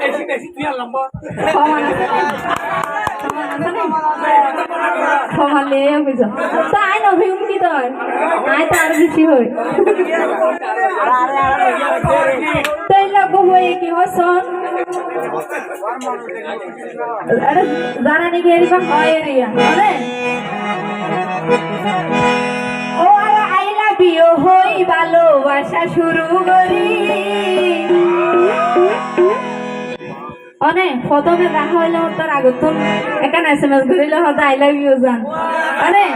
বেশি বেশি তুই লম্বা সমান আছে সমান লে বুঝো তো আই নভিম কি তোর আই তো আর বেশি হই তাই লোক হয়ে কি হসন আরে জানা নি গেরি বা হয় রিয়া আরে ও আরে। ইউ হই ভালোবাসা শুরু করি। অনে প্রথমে দেখা হইলে তোর আগত এখানে এস এম এস করিলে হয়তো আই লাভ ইউ জান। অনে?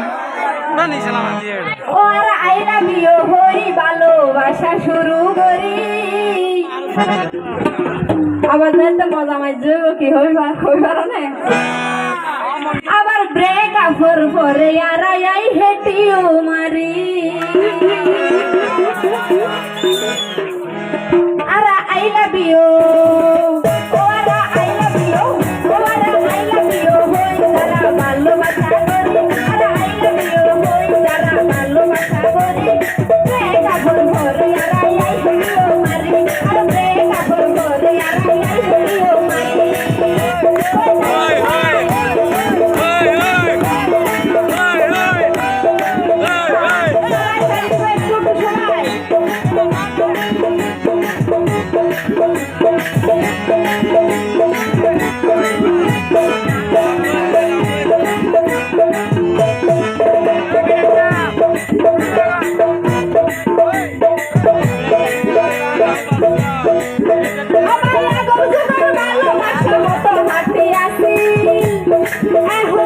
ও আর আই লাভ ইউ হই ভালোবাসা শুরু করি। আবার মজা মাইজে, কি হইবার হইবার না আবার ব্রেক আপর পরে আর আই হেটিও মারি। ভালোবাসা করি।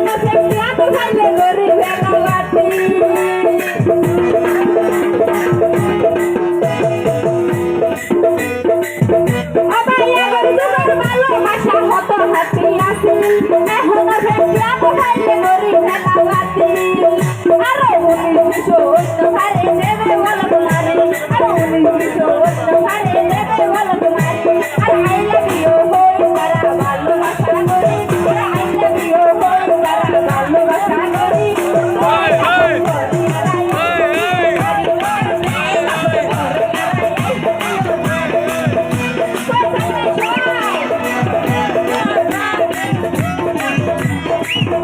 এখনও দেখি এত ভালো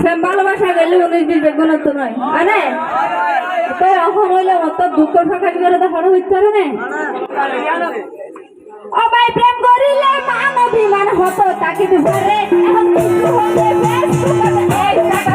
প্রেম ভালোবাসা গেলে উনিশ বিশ বেগুন তো নয়। আরে তো এখন হইলে মত দুঃখ ফাঁকা করে তো বড় হইতে পারে না। ও ভাই, প্রেম করিলে মান অভিমান হতো, তাকে দুবারে এখন কিছু হলে ফেসবুকে এক টাকা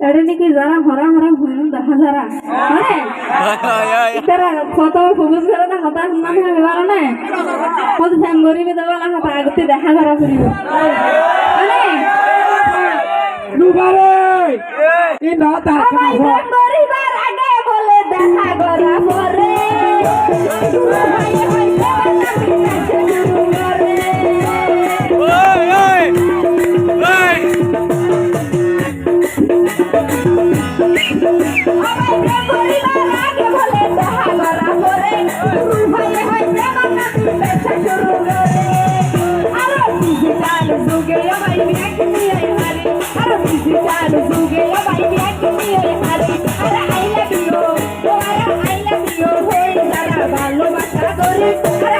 এটা নাকি যারা হরা হরা ভুলুন দেখা যারা. তারা কত সবুজ করে না হতাশ না হবে পারে না? কত ফ্যান গরিবে দেওয়া না হতা আগতে দেখা করা করিব দুবারে এই নটা গরিবার আগে বলে দেখা করা পরে ডিজিটাল যুগে ভাই ব্যাগ নিয়ে হারি আর ডিজিটাল যুগে ভাই ব্যাগ নিয়ে হারি আর আই লাভ ইউ ও আর আই লাভ ইউ হই যারা ভালোবাসা করে আর